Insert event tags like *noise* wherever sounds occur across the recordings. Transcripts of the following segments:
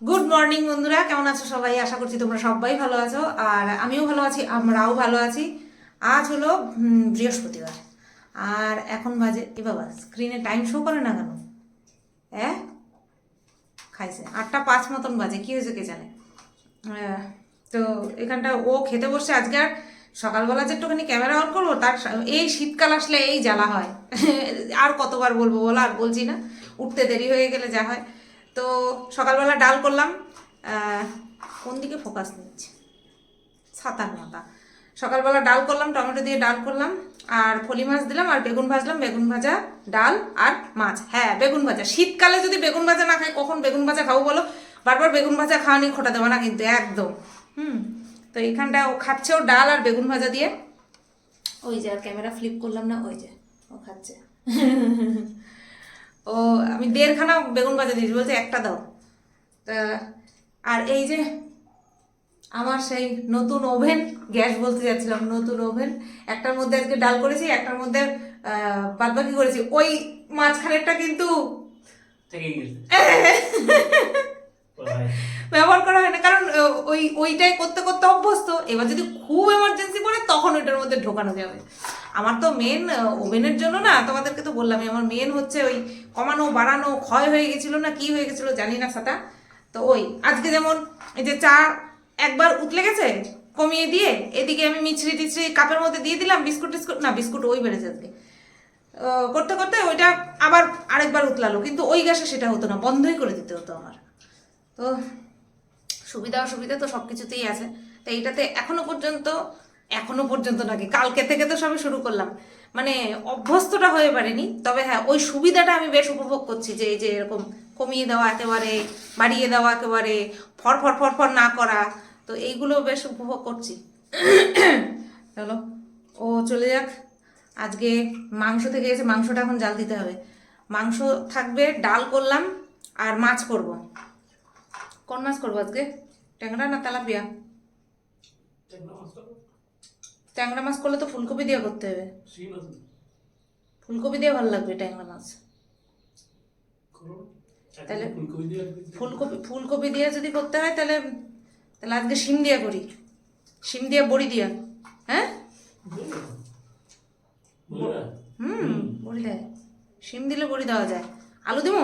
Good morning বন্ধুরা। কেমন আছো সবাই? আশা করছি তোমরা সবাই ভালো আছো। আর আমিও ভালো আছি, আমরাও ভালো আছি। আজ হলো বৃহস্পতিবার। আর এখন বাজে, এ বাবা স্ক্রিনে টাইম শো করে না কেন? হ্যাঁ খাইছে। আটটা পাঁচ মতন বাজে, কি হয়েছে কে জানে? তো এখানটা ও খেতে বসছে। আজকে আর সকালবেলা যে একটুখানি ক্যামেরা অন করব, তার এই শীতকাল আসলে এই জ্বালা হয়। *laughs* আর কতবার বলব বলো? আর বলছি না, উঠতে দেরি হয়ে গেলে যা হয়। তো সকালবেলা ডাল করলাম কোন দিকে ফোকাস নিচ্ছে? সাতার মাথা সকালবেলা ডাল করলাম, টমেটো দিয়ে ডাল করলাম, আর ফলি মাছ দিলাম, আর বেগুন ভাজলাম, বেগুন ভাজা, ডাল আর মাছ। হ্যাঁ বেগুন ভাজা। শীতকালে যদি বেগুন ভাজা না খাই, কখন বেগুন ভাজা খাব বলো? বারবার বেগুন ভাজা খাওয়া নিয়ে খোটা দেবো না কিন্তু, একদম। হুম, তো এইখানটা ও খাচ্ছে ও ডাল আর বেগুন ভাজা দিয়ে। ওই যে আর ক্যামেরা ফ্লিপ করলাম না, ওই যে ও খাচ্ছে। *laughs* ও আমি দেড়খানা বেগুন ভাজা দিয়েছি বলছে একটা দাও। তা আর এই যে আমার সেই নতুন ওভেন গ্যাস বলতে যাচ্ছিলাম নতুন ওভেন একটার মধ্যে আজকে ডাল করেছি একটার মধ্যে বাদ বাকি করেছি। ওই মাঝখানেরটা কিন্তু? *laughs* ব্যবহার করা হয় না কারণ ওই ওইটাই করতে করতে অভ্যস্ত। এবার যদি খুব এমার্জেন্সি পড়ে তখন ওইটার মধ্যে ঢোকানো যাবে। আমার তো মেন ওভেনের জন্য না, তোমাদেরকে তো বললামই, আমার মেন হচ্ছে ওই কমানো, বাড়ানো, ক্ষয় হয়ে গেছিল না, কি হয়ে গেছিল জানি না সেটা তো ওই, আজকে যেমন এই যে চা একবার উতলে গেছে, কমিয়ে দিয়ে, এদিকে আমি মিছরি টিছরি কাপের মধ্যে দিয়ে দিলাম, বিস্কুট টিস্কুট, না, বিস্কুট ওই বেড়েছে আজকে। করতে করতে ওইটা আবার আরেকবার উতলালো, কিন্তু ওই গ্যাসে সেটা হতো না, বন্ধই করে দিতে হতো আমার। তো সুবিধা অসুবিধা তো সব কিছুতেই আছে, তো এইটাতে এখনও পর্যন্ত এখনও পর্যন্ত নাকি কালকে থেকে তো সবে শুরু করলাম। মানে অভ্যস্তটা হয়ে পারেনি, তবে হ্যাঁ ওই সুবিধাটা আমি বেশ উপভোগ করছি যে এই যে এরকম কমিয়ে দেওয়া একেবারে, বাড়িয়ে দেওয়া একেবারে, ফর ফর ফর ফর না করা, তো এইগুলো বেশ উপভোগ করছি। চলো, ও চলে যাক। আজকে মাংস থেকে এসে মাংসটা এখন জাল দিতে হবে। মাংস থাকবে, ডাল করলাম আর মাছ করব। কোন মাছ করব আজকে? ট্যাংরা না তেলাপিয়া? ট্যাংরা মাছ করলে তো ফুলকপি দিয়ে করতে হবে। ফুলকপি দিয়ে ভালো লাগবে ট্যাংরা মাছ। তাহলে ফুলকপি ফুলকপি দিয়ে যদি করতে হয় তাহলে তাহলে আজকে শিম দিয়ে করি। শিম দিয়ে বড়ি দিয়া। হ্যাঁ? হুম বড়ি দেয়। শিম দিলে বড়ি দেওয়া যায়। আলু দেবো।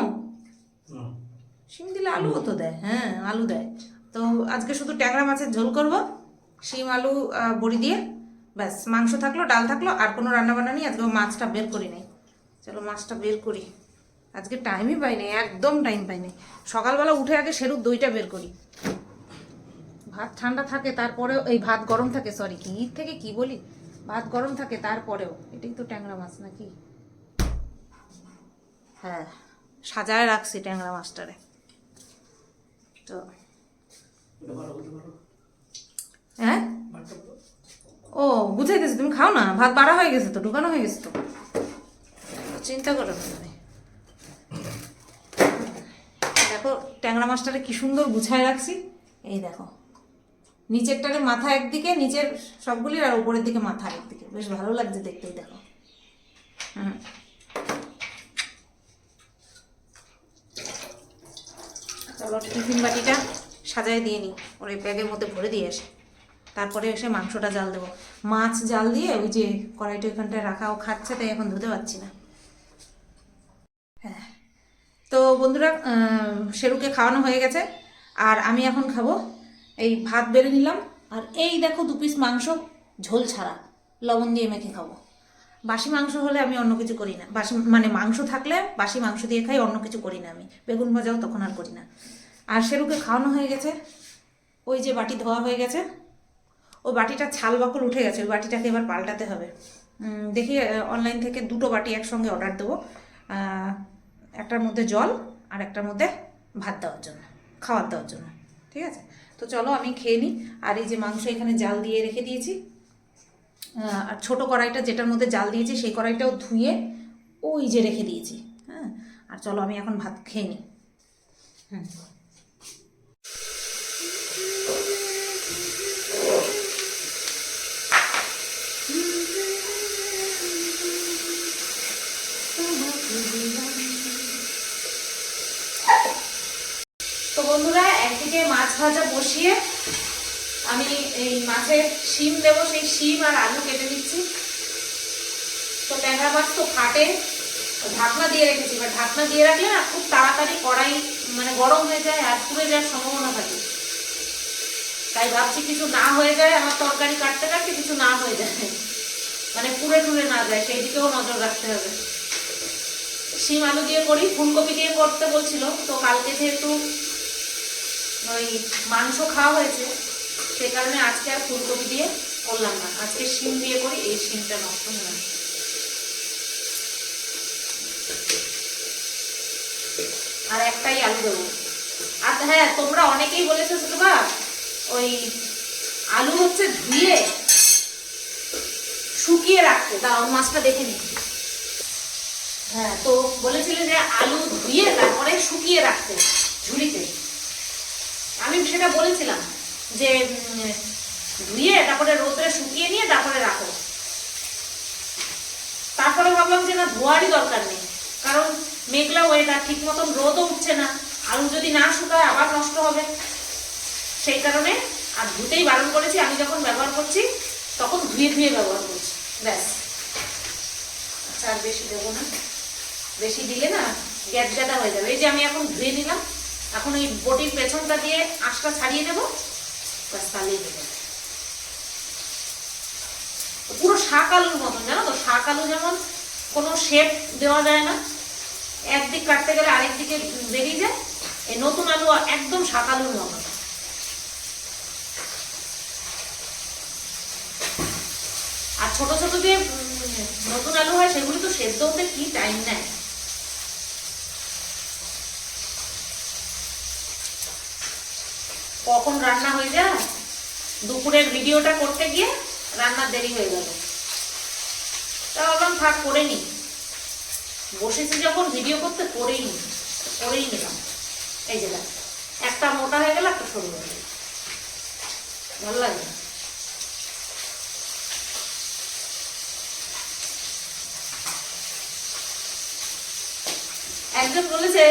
শিম দিলে আলুও তো দেয়। হ্যাঁ আলু দেয়। তো আজকে শুধু ট্যাংরা মাছের ঝোল করব। শিম আলু বড়ি দিয়ে। ব্যাস মাংস থাকল ডাল থাকল আর কোনো রান্না বান্না নেই আজকে মাছটা বের করি নাই। চলো মাছটা বের করি। আজকে টাইমই পাই নাই একদম টাইম পাই নাই সকালবেলা উঠে আগে সেরুর দইটা বের করি। ভাত ঠান্ডা থাকে তারপরেও এই ভাত গরম থাকে সরি কি ঈদ থেকে কি বলি? ভাত গরম থাকে তারপরেও। এটাই তো ট্যাংরা মাছ নাকি? হ্যাঁ সাজায় রাখছি ট্যাংরা মাছটারে। তো। হ্যাঁ? ও বুঝাইতেছি তুমি খাও না? ভাত বাড়া হয়ে গেছে তো, ঢুকানো হয়ে গেছে তো। চিন্তা করো তুমি। দেখো, ট্যাংরা মাছটারে কি সুন্দর গুছায় রাখছি। এই দেখো। নিচেরটারে মাথা একদিকে, নিচের সবগুলির আর উপরের দিকে মাথা একদিকে। বেশ ভালো লাগছে দেখতেই, দেখো। হুম। চলো, টিফিন বাটিটা সাজায় দিয়ে নিই ওর এই ব্যাগের মধ্যে ভরে দিয়ে আসি। তারপরে এসে মাংসটা জাল দেবো। মাছ জাল দিয়ে ওই যে কড়াইটা ওইখানটায় রাখা, ও খাচ্ছে, তাই এখন ধুতে পারছি না। হ্যাঁ। তো বন্ধুরা শেরুকে খাওয়ানো হয়ে গেছে। আর আমি এখন খাব এই ভাত বেড়ে নিলাম। আর এই দেখো দু পিস মাংস, ঝোল ছাড়া। লবণ দিয়ে মেখে খাব। বাসি মাংস হলে আমি অন্য কিছু করি না। বাসি মানে মাংস থাকলে বাসি মাংস দিয়ে খাই, অন্য কিছু করি না আমি। বেগুন ভাজাও তখন আর করি না। আর সেরুকে খাওয়ানো হয়ে গেছে। ওই যে বাটি ধোয়া হয়ে গেছে। ওই বাটিটা ছাল বাকল উঠে গেছে, ওই বাটিটাকে এবার পাল্টাতে হবে। দেখি অনলাইন থেকে দুটো বাটি একসঙ্গে অর্ডার দেবো। একটার মধ্যে জল আর একটার মধ্যে ভাত দেওয়ার জন্য খাওয়ার দেওয়ার জন্য, ঠিক আছে? তো চলো আমি খেয়ে নিই। আর এই যে মাংস এখানে জাল দিয়ে রেখে দিয়েছি। আর ছোট কড়াইটা যেটার মধ্যে জাল দিয়েছি, সেই কড়াইটাও ধুয়ে ওই যে রেখে দিয়েছি। হ্যাঁ? আর চলো আমি এখন ভাত খেয়ে নিই। হুম তো বন্ধুরা, একদিকে মাছ ভাজা বসিয়ে আমি এই মাছের শিম দেবো, সেই শিম আর আলু কেটে দিচ্ছি তো ট্যাংরা মাছ তো ফাটে ঢাকনা দিয়ে রেখেছি। এবার ঢাকনা দিয়ে রাখলে না খুব তাড়াতাড়ি কড়াই মানে গরম হয়ে যায় আর পুড়ে যাওয়ার সম্ভাবনা থাকে। তাই ভাবছি কিছু না হয়ে যায়, আমার তরকারি কাটতে কাটতে কিছু না হয়ে যায়। মানে পুড়ে টুড়ে না যায়, সেই দিকেও নজর রাখতে হবে। শিম আলু দিয়ে করি, ফুলকপি দিয়ে করতে বলছিল, তো কালকে যেহেতু ওই মাংস খাওয়া হয়েছে সেই কারণে আজকে আর ফুলকপি দিয়ে করলাম না। আজকে শিম দিয়ে করি, এই শিমটা নষ্ট হয়ে। আর একটাই আলু দেবো। আর হ্যাঁ তোমরা অনেকেই বলেছ বা ওই আলু হচ্ছে ধুয়ে শুকিয়ে রাখতে। দাও মাছটা দেখে নি হ্যাঁ তো বলেছিলে যে আলু ধুয়ে তারপরে শুকিয়ে রাখতে ঝুড়িতে। আমি সেটা বলেছিলাম যে ধুয়ে তারপরে রোদে শুকিয়ে নিয়ে তারপরে রাখো। তারপরে ভাবলাম যে না, ধোয়ারই দরকার নেই। কারণ মেঘলা ওয়েদার ঠিক মতন রোদও উঠছে না। আলু যদি না শুকায়, আবার নষ্ট হবে। সেই কারণে আর ধুতেই বারণ করেছি। আমি যখন ব্যবহার করছি, তখন ধুয়ে ধুয়ে ব্যবহার করছি। ব্যাস। আচ্ছা আর বেশি দেবো না। বেশি দিলে না গ্যাস গ্যাদা হয়ে যাবে। এই যে আমি এখন ধুয়ে নিলাম। এখন ওই বটির পেছনটা দিয়ে আঁশটা ছাড়িয়ে দেবো তাহলেই হয়ে পুরো শাক আলুর মতন, জানো তো? শাক আলু যেমন কোনো শেপ দেওয়া যায় না, একদিক কাটতে গেলে আরেক দিকে বেরিয়ে যায়, এই নতুন আলু একদম শাক আলুর মতন। আর ছোট ছোট যে নতুন আলু হয়, সেগুলো তো সেদ্ধ হতে কি টাইম নেয়? কখন রান্না হয়ে যায়? দুপুরের ভিডিওটা করতে গিয়ে রান্নার দেরি হয়ে গেল। তা ভাবলাম, থাক, করে নি। বসেছি যখন, ভিডিও করতে করেই নি, করেই নিলাম। এই যে একটা মোটা হয়ে গেল, একটা সরু হয়ে গেল। ভালো লাগে? একজন বলেছে,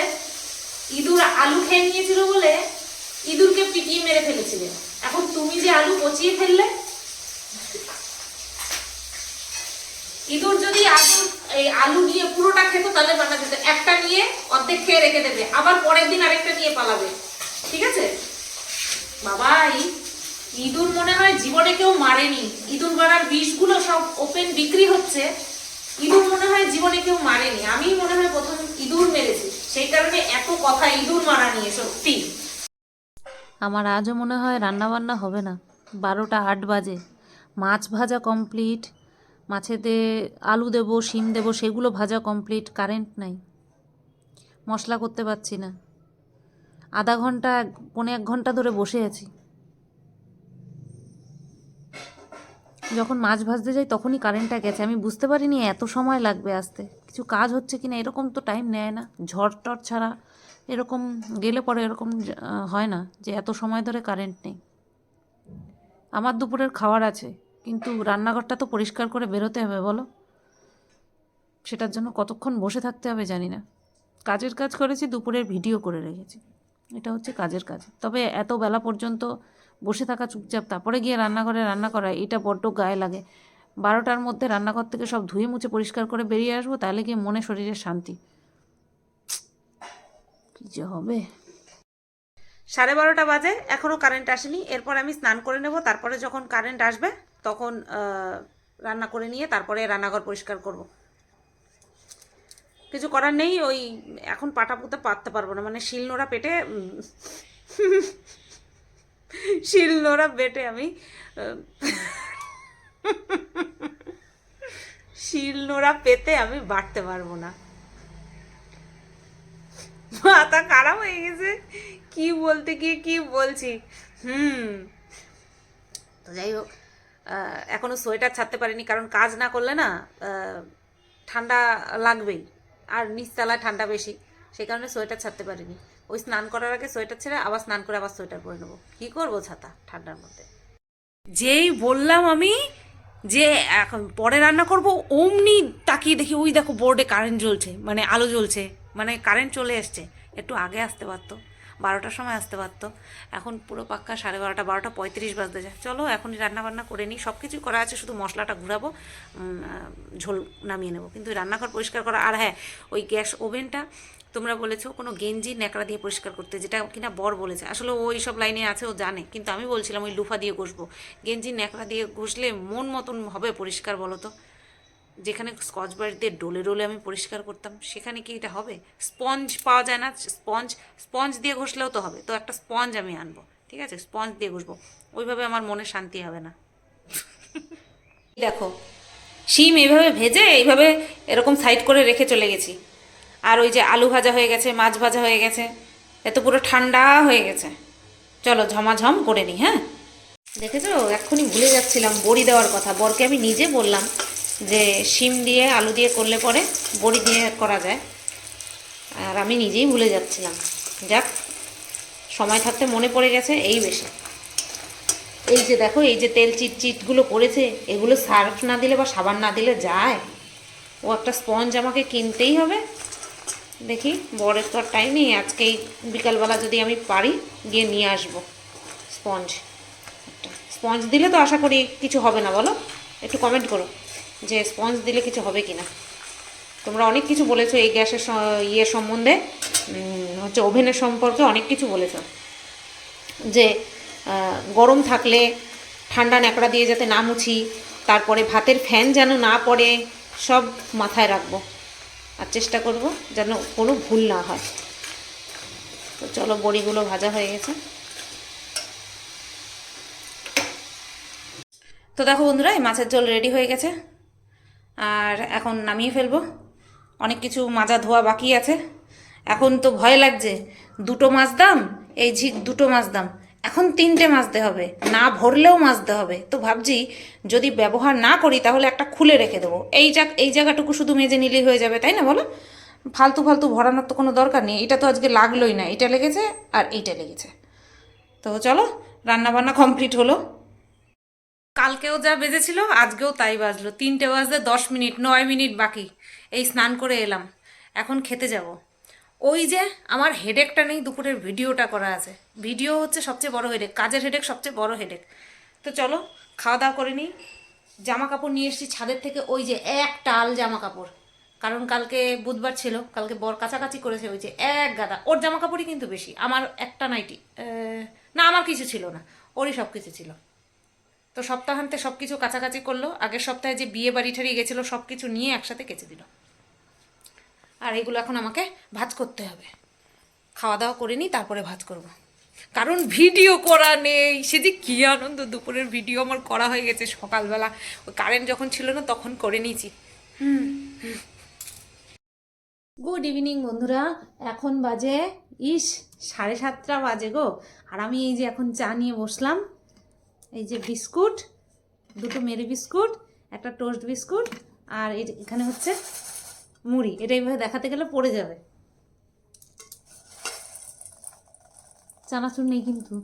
ইঁদুর আলু খেয়ে নিয়েছিল বলে ইঁদুরকে পিটিয়ে মেরে ফেলেছিলে। এখন তুমি যে আলু পচিয়ে ফেললে? ইঁদুর যদি আলু, এই আলু নিয়ে পুরোটা খেত, তাহলে বানা যেত। একটা নিয়ে অর্ধেক খেয়ে রেখে দেবে। আবার পরের দিন আরেকটা নিয়ে পালাবে। ঠিক আছে? বাবা, এই ইঁদুর মনে হয় জীবনে কেউ মারেনি। ইঁদুর মারার বিষগুলো সব ওপেন বিক্রি হচ্ছে। ইঁদুর মনে হয় জীবনে কেউ মারেনি। আমি মনে হয় প্রথম ইঁদুর মেরেছি। সেই কারণে এত কথা ইঁদুর মারা নিয়ে, সত্যি। আমার আজও মনে হয় রান্না বান্না হবে না। বারোটা আট বাজে। মাছ ভাজা কমপ্লিট। মাছেতে আলু দেবো, শিম দেবো, সেগুলো ভাজা কমপ্লিট। কারেন্ট নাই। মশলা করতে পারছি না। আধা ঘণ্টা, পৌনে এক ঘণ্টা ধরে বসে আছি। যখন মাছ ভাজতে যাই তখনই কারেন্টটা গেছে। আমি বুঝতে পারিনি এত সময় লাগবে আসতে। কিছু কাজ হচ্ছে কিনা এরকম তো টাইম নেয় না। ঝড় টর ছাড়া এরকম গেলে পরে এরকম হয় না যে এত সময় ধরে কারেন্ট নেই। আমার দুপুরের খাবার আছে, কিন্তু রান্নাঘরটা তো পরিষ্কার করে বেরোতে হবে, বলো? সেটার জন্য কতক্ষণ বসে থাকতে হবে জানি না। কাজের কাজ করেছি, দুপুরের ভিডিও করে রেখেছি। এটা হচ্ছে কাজের কাজ। তবে এত বেলা পর্যন্ত বসে থাকা চুপচাপ, তারপরে গিয়ে রান্নাঘরে রান্না করা, এটা বড্ড গায়ে লাগে। বারোটার মধ্যে রান্নাঘর থেকে সব ধুয়ে মুছে পরিষ্কার করে বেরিয়ে আসব, তাহলে গিয়ে মনে শরীরে শান্তি। যে হবে? সাড়ে বারোটা বাজে এখনও কারেন্ট আসেনি। এরপর আমি স্নান করে নেব তারপরে যখন কারেন্ট আসবে তখন রান্না করে নিয়ে তারপরে রান্নাঘর পরিষ্কার করব। কিছু করার নেই ওই এখন পাটা পুঁতে পাততে পারব না। মানে শিলনোড়া পেটে উম, শিলনোড়া বেটে আমি শিলনোড়া পেতে আমি বাটতে পারব না। মাথা খারাপ হয়ে গেছে। কি বলতে গিয়ে কি বলছি? হুম। তো যাই হোক আহ, এখনও সোয়েটার ছাড়তে পারিনি কারণ কাজ না করলে না ঠান্ডা লাগবেই। আর নিচতলায় ঠান্ডা বেশি সেই কারণে সোয়েটার ছাড়তে পারিনি। ওই স্নান করার আগে সোয়েটার ছেড়ে আবার স্নান করে আবার সোয়েটার পরে নেব। কী করব ছাতা ঠান্ডার মধ্যে? যেই বললাম আমি যে এখন পরে রান্না করব অমনি তাকিয়ে দেখি ওই দেখো বোর্ডে কারেন্ট জ্বলছে মানে আলো জ্বলছে। মানে কারেন্ট চলে এসছে। একটু আগে আসতে পারতো, বারোটার সময় আসতে পারতো। এখন পুরো পাক্কা সাড়ে বারোটা বারোটা পঁয়ত্রিশ বাজতে যায়। চলো, এখনই রান্না বান্না করে নিই। সব কিছুই করা আছে, শুধু মশলাটা ঘুরাবো ঝোল নামিয়ে নেব। কিন্তু রান্নাঘর পরিষ্কার করা, আর হ্যাঁ ওই গ্যাস ওভেনটা তোমরা বলেছ, কোনো গেঞ্জি, ন্যাকড়া দিয়ে পরিষ্কার করতে, যেটা কিনা বর বলেছে। আসলে ও ওই সব লাইনে আছে, ও জানে। কিন্তু আমি বলছিলাম ওই লুফা দিয়ে ঘষবো। গেঞ্জি, ন্যাকড়া দিয়ে ঘষলে মন মতন হবে পরিষ্কার, বলো তো? যেখানে স্কচ ব্রাইট দিয়ে ডোলে ডোলে আমি পরিষ্কার করতাম, সেখানে কি এটা হবে? স্পঞ্জ পাওয়া যায় না, স্পঞ্জ স্পঞ্জ দিয়ে ঘষলেও তো হবে। তো একটা স্পঞ্জ আমি আনব, ঠিক আছে? স্পঞ্জ দিয়ে ঘষবো। ওইভাবে আমার মনে শান্তি হবে না। দেখো, শিম এইভাবে ভেজে এইভাবে এরকম সাইড করে রেখে চলে গেছি। আর ওই যে আলু ভাজা হয়ে গেছে, মাছ ভাজা হয়ে গেছে, এত পুরো ঠান্ডা হয়ে গেছে। চলো ঝমাঝম করে নিই হ্যাঁ? দেখেছ? এক্ষুনি ভুলে যাচ্ছিলাম, বড়ি দেওয়ার কথা। বরকে আমি নিজে বললাম যে শিম দিয়ে, আলু দিয়ে করলে পরে বড়ি দিয়ে করা যায়। আর আমি নিজেই ভুলে যাচ্ছিলাম। যাক, সময় থাকতে মনে পড়ে গেছে, এই বেশি। এই যে দেখো, এই যে তেল চিট চিটগুলো পড়েছে, এগুলো সার্ফ না দিলে বা সাবান না দিলে যায়। ও একটা স্পঞ্জ আমাকে কিনতেই হবে। দেখি, বরের তো আর টাইম নেই আজকে এই বিকালবেলা যদি আমি পারি, গিয়ে নিয়ে আসব স্পঞ্জ। একটা স্পঞ্জ দিলে তো আশা করি কিছু হবে না, বলো? একটু কমেন্ট করো। যে স্পঞ্জ দিলে কিছু হবে কি না তোমরা অনেক কিছু বলেছ এই গ্যাসের ইয়ে সম্বন্ধে হচ্ছে ওভেনের সম্পর্কে অনেক কিছু বলেছ। যে গরম থাকলে ঠান্ডা ন্যাকড়া দিয়ে যাতে না মুছি, তারপরে ভাতের ফ্যান যেন না পড়ে, সব মাথায় রাখব। আর চেষ্টা করব যেন কোনো ভুল না হয়। তো চলো বড়িগুলো ভাজা হয়ে গেছে। তো দেখো বন্ধুরা, এই মাছের ঝোল রেডি হয়ে গেছে। আর এখন নামিয়ে ফেলব। অনেক কিছু মাজা ধোয়া বাকি আছে। এখন তো ভয় লাগছে, দুটো মাছ দাম? এই ঝিক দুটো মাছ দাম। এখন তিনটে মাজতে হবে, না ভরলেও মাজতে হবে। তো ভাবছি, যদি ব্যবহার না করি তাহলে একটা খুলে রেখে দেবো। এই জাগ, এই জায়গাটুকু শুধু মেজে নিলেই হয়ে যাবে, তাই না বলো? ফালতু ফালতু ভরানোর তো কোনো দরকার নেই। এটা তো আজকে লাগলোই না। এটা লেগেছে আর এইটা লেগেছে। তো চলো রান্না বান্না কমপ্লিট হলো। কালকেও যা বেজেছিল, আজকেও তাই বাজলো। তিনটে বাজতে দশ মিনিট, নয় মিনিট বাকি। এই স্নান করে এলাম। এখন খেতে যাব। ওই যে আমার হেডেকটা নেই, দুপুরের ভিডিওটা করা আছে। ভিডিও হচ্ছে সবচেয়ে বড় হেডেক কাজের হেডেক সবচেয়ে বড় হেডেক তো চলো খাওয়া দাওয়া করে নিই। জামা কাপড় নিয়ে এসেছি ছাদের থেকে, ওই যে এক টাল জামা কাপড় কারণ কালকে বুধবার ছিল, কালকে বর কাছাকাছি করেছে ওই যে এক গাদা। ওর জামা কাপড়ই কিন্তু বেশি, আমার একটা নাইটি না, আমার কিছু ছিল না, ওরই সব কিছু ছিল। তো সপ্তাহান্তে সব কিছু কাছাকাছি করল। আগের সপ্তাহে যে বিয়ে বাড়ি ঠাড়ি গেছিল সব কিছু নিয়ে একসাথে কেচে দিল। আর এগুলো এখন আমাকে ভাজ করতে হবে। খাওয়া দাওয়া করে নিই, তারপরে ভাজ করব। কারণ ভিডিও করা নেই। সে যে কী আনন্দ, দুপুরের ভিডিও আমার করা হয়ে গেছে সকালবেলা। ওই কারেন্ট যখন ছিল না, তখন করে নিয়েছি। গুড ইভিনিং বন্ধুরা। এখন বাজে, ইস, সাড়ে সাতটা বাজে গো। আর আমি এই যে এখন চা নিয়ে বসলাম। এই যে বিস্কুট, দুটো মেরি বিস্কুট, একটা টোস্ট বিস্কুট, আর এখানে হচ্ছে মুড়ি। এটা এইভাবে দেখাতে গেলে পড়ে যাবে। চানাচুর নেই কিন্তু।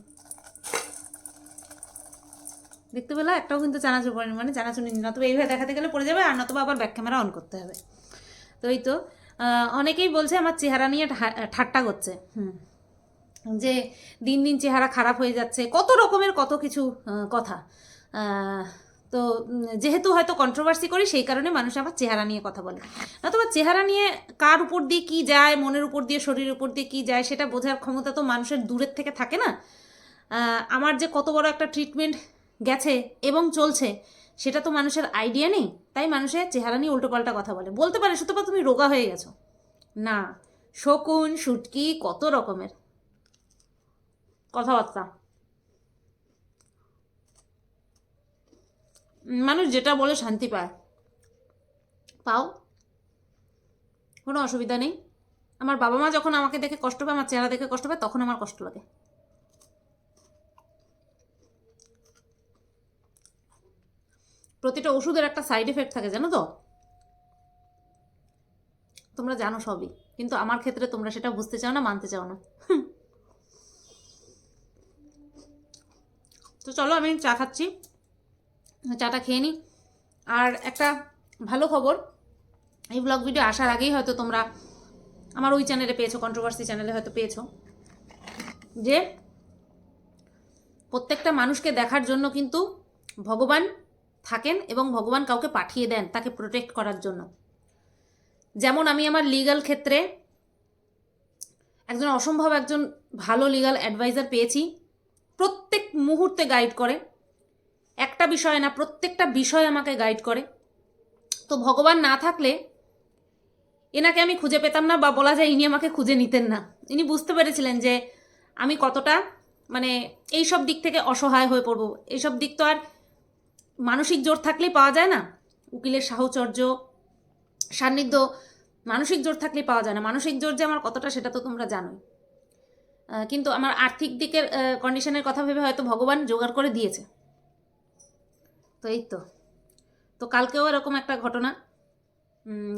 দেখতে পেলে? একটাও কিন্তু চানাচুর পড়েনি মানে চানাচুর নেই। নতুবা এইভাবে দেখাতে গেলে পড়ে যাবে, আর নতুবা আবার ব্যাক ক্যামেরা অন করতে হবে। তো এই তো অনেকেই বলছে আমার চেহারা নিয়ে ঠাট্টা করছে। হুম। যে দিন দিন চেহারা খারাপ হয়ে যাচ্ছে, কত রকমের কত কিছু কথা। তো যেহেতু হয়তো কন্ট্রোভার্সি করি, সেই কারণে মানুষ আবার চেহারা নিয়ে কথা বলে। নতুবা চেহারা নিয়ে কার উপর দিয়ে কী যায়, মনের উপর দিয়ে, শরীরের উপর দিয়ে কী যায়, সেটা বোঝার ক্ষমতা তো মানুষের দূরের থেকে থাকে না। আমার যে কত বড় একটা ট্রিটমেন্ট গেছে এবং চলছে, সেটা তো মানুষের আইডিয়া নেই। তাই মানুষের চেহারা নিয়ে উল্টোপাল্টা কথা বলে। বলতে পারে সুতপা তুমি রোগা হয়ে গেছো। না, শকুন, শুটকি, কত রকমের। কথাবার্তা। মানুষ যেটা বলে শান্তি পায়। পাও। কোনো অসুবিধা নেই। আমার বাবা মা যখন আমাকে দেখে কষ্ট পায়, আমার চেহারা দেখে কষ্ট পায়, তখন আমার কষ্ট লাগে। প্রতিটা ওষুধের একটা সাইড এফেক্ট থাকে, জানো তো? তোমরা জানো সবই। কিন্তু আমার ক্ষেত্রে তোমরা সেটা বুঝতে চাও না, মানতে চাও না। তো চলো আমি চা খাচ্ছি। চাটা খেয়ে নিই আর একটা ভালো খবর, এই ব্লগ ভিডিও আসার আগেই হয়তো তোমরা আমার ওই চ্যানেলে পেয়েছ কন্ট্রোভার্সি চ্যানেলে হয়তো পেয়েছ। যে প্রত্যেকটা মানুষকে দেখার জন্য কিন্তু ভগবান থাকেন এবং ভগবান কাউকে পাঠিয়ে দেন তাকে প্রোটেক্ট করার জন্য। যেমন আমি আমার লিগ্যাল ক্ষেত্রে একজন অসম্ভব একজন ভালো লিগ্যাল অ্যাডভাইজার পেয়েছি প্রত্যেক মুহূর্তে গাইড করে। একটা বিষয় না, প্রত্যেকটা বিষয় আমাকে গাইড করে। তো ভগবান না থাকলে এনাকে আমি খুঁজে পেতাম না বা বলা যায় ইনি আমাকে খুঁজে নিতেন না। ইনি বুঝতে পেরেছিলেন যে আমি কতটা মানে এই সব দিক থেকে অসহায় হয়ে পড়ব। এইসব দিক তো আর মানসিক জোর থাকলেই পাওয়া যায় না। উকিলের সাহচর্য, সান্নিধ্য মানসিক জোর থাকলেই পাওয়া যায় না। মানসিক জোর যে আমার কতটা সেটা তো তোমরা জানোই। কিন্তু আমার আর্থিক দিকের কন্ডিশনের কথা ভেবে হয়তো ভগবান জোগাড় করে দিয়েছে। তো এই তো। তো কালকেও এরকম একটা ঘটনা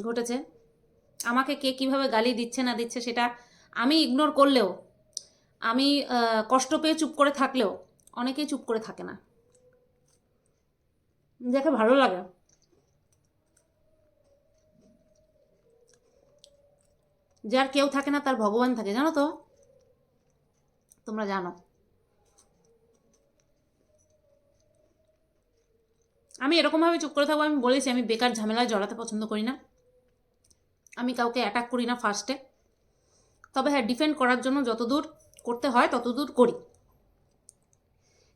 ঘটেছে। আমাকে কে কীভাবে গালি দিচ্ছে না দিচ্ছে সেটা আমি ইগনোর করলেও, আমি কষ্ট পেয়ে চুপ করে থাকলেও অনেকেই চুপ করে থাকে না। দেখে ভালো লাগে। যার কেউ থাকে না তার ভগবান থাকে, জানো তো? তোমরা জানো। আমি এরকমভাবে চুপ করে থাকব, আমি বলেছি, আমি বেকার ঝামেলায় জড়াতে পছন্দ করি না। আমি কাউকে অ্যাটাক করি না ফার্স্টে তবে হ্যাঁ ডিফেন্ড করার জন্য যতদূর করতে হয়, ততদূর করি।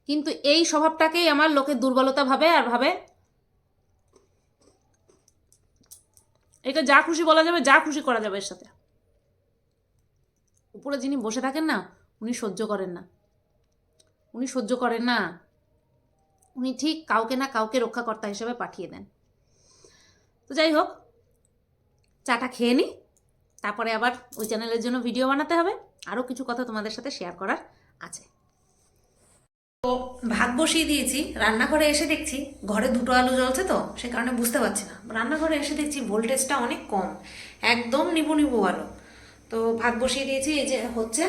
কিন্তু এই স্বভাবটাকেই আমার লোকে দুর্বলতা ভাবে আর ভাবে এটা যা খুশি বলা যাবে, যা খুশি করা যাবে এর সাথে। উপরে যিনি বসে থাকেন না উনি সহ্য করেন না। উনি সহ্য করেন না। উনি ঠিক কাউকে না কাউকে রক্ষাকর্তা হিসেবে পাঠিয়ে দেন। তো যাই হোক, চাটা খেয়ে নিই তারপরে আবার ওই চ্যানেলের জন্য ভিডিও বানাতে হবে। আরও কিছু কথা তোমাদের সাথে শেয়ার করার আছে। তো ভাত বসিয়ে দিয়েছি, রান্নাঘরে এসে দেখছি ঘরে দুটো আলু জ্বলছে তো, সে কারণে বুঝতে পারছি না। রান্নাঘরে এসে দেখছি ভোল্টেজটা অনেক কম, একদম নিবু নিবু আলো। তো ভাত বসিয়ে দিয়েছি, এই যে হচ্ছে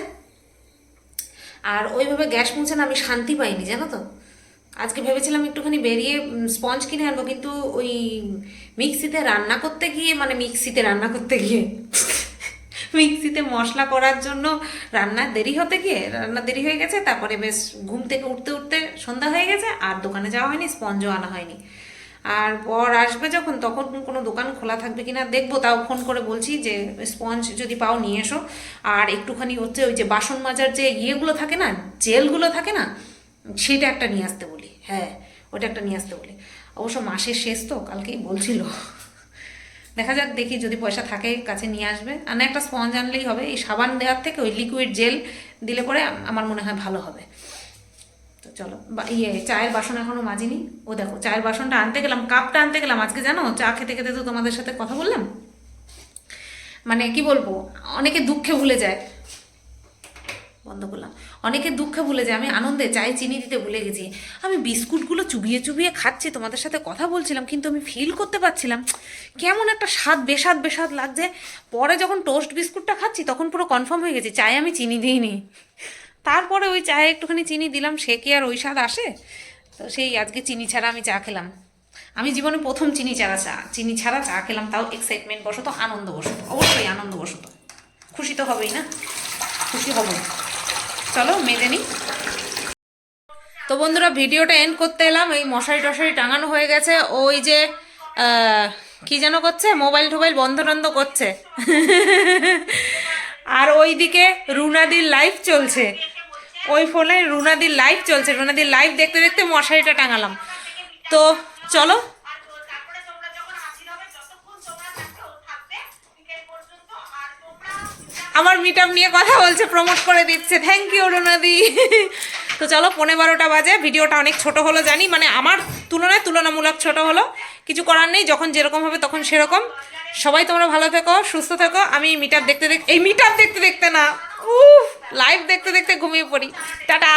আর ওইভাবে গ্যাস মুছে না, আমি শান্তি পাইনি, জানো তো? আজকে ভেবেছিলাম একটুখানি বেরিয়ে স্পঞ্জ কিনে আনব, কিন্তু ওই মিক্সিতে রান্না করতে গিয়ে মানে মিক্সিতে রান্না করতে গিয়ে, *laughs* মিক্সিতে মশলা করার জন্য রান্নার দেরি হতে গিয়ে, রান্না দেরি হয়ে গেছে, তারপরে বেশ ঘুম থেকে উঠতে উঠতে সন্ধ্যা হয়ে গেছে, আর দোকানে যাওয়া হয়নি স্পঞ্জও আনা হয়নি। আর বর আসবে যখন, তখন কোনো দোকান খোলা থাকবে কি না দেখব, তাও ফোন করে বলছি যে স্পঞ্জ যদি পাও নিয়ে এসো। আর একটুখানি হচ্ছে ওই যে বাসন মাজার যে ইয়েগুলো থাকে না, জেলগুলো থাকে না, সেটা একটা নিয়ে আসতে বলি। হ্যাঁ ওটা একটা নিয়ে আসতে বলি। অবশ্য মাসের শেষ তো, কালকেই বলছিল। দেখা যাক, দেখি যদি পয়সা থাকে, কাছে নিয়ে আসবে। আর না, একটা স্পঞ্জ আনলেই হবে। এই সাবান দেওয়ার থেকে ওই লিকুইড জেল দিলে পরে আমার মনে হয় ভালো হবে। চলো ইয়ে চায়ের বাসন এখনও মাজিনি। ও দেখো, চায়ের বাসনটা আনতে গেলাম, কাপটা আনতে গেলাম আজকে, জানো? চা খেতে খেতে তো তোমাদের সাথে কথা বললাম। মানে কি বলব, অনেকে দুঃখে ভুলে যায়। বন্ধ করলাম। অনেকে দুঃখে ভুলে যায়, আমি আনন্দে চায়ে চিনি দিতে ভুলে গেছি। আমি বিস্কুটগুলো চুবিয়ে চুবিয়ে খাচ্ছি, তোমাদের সাথে কথা বলছিলাম, কিন্তু আমি ফিল করতে পারছিলাম, কেমন একটা স্বাদ, বেস্বাদ বেস্বাদ লাগছে। পরে যখন টোস্ট বিস্কুটটা খাচ্ছি, তখন পুরো কনফার্ম হয়ে গেছি, চায়ে আমি চিনি দিইনি। তারপরে ওই চায়ে একটুখানি চিনি দিলাম, সে কি আর ওই স্বাদ আসে? তো সেই আজকে চিনি ছাড়া আমি চা খেলাম। আমি জীবনে প্রথম চিনি ছাড়া চা, চিনি ছাড়া চা খেলাম, তাও এক্সাইটমেন্ট বসত আনন্দ বসত অবশ্যই আনন্দ বসত খুশি তো হবেই না? খুশি হবই চলো, মেজে নিই। তো বন্ধুরা, ভিডিওটা এন্ড করতে এলাম, এই মশারি টশারি টাঙানো হয়ে গেছে, ওই যে কি যেন করছে? মোবাইল টোবাইল বন্ধ টন্ধ করছে। আর ওইদিকে রুনাদির লাইভ চলছে। ওই ফোনে রুনাদির লাইভ চলছে। রুনাদির লাইভ দেখতে দেখতে মশারিটা টাঙালাম। তো চলো। আমার মিট নিয়ে কথা বলছে প্রমোট করে দিচ্ছে। থ্যাংক ইউ রুনাদি। তো চলো পনেরো বারোটা বাজে। ভিডিওটা অনেক ছোট হলো, জানি। মানে আমার তুলনায় তুলনামূলক ছোট হলো। কিছু করার নেই, যখন যেরকম হবে তখন সেরকম। সবাই তোমরা ভালো থেকো, সুস্থ থেকো। আমি মিটার দেখতে দেখতে এই মিটার দেখতে দেখতে না, উফ লাইভ দেখতে দেখতে ঘুমিয়ে পড়ি। টাটা!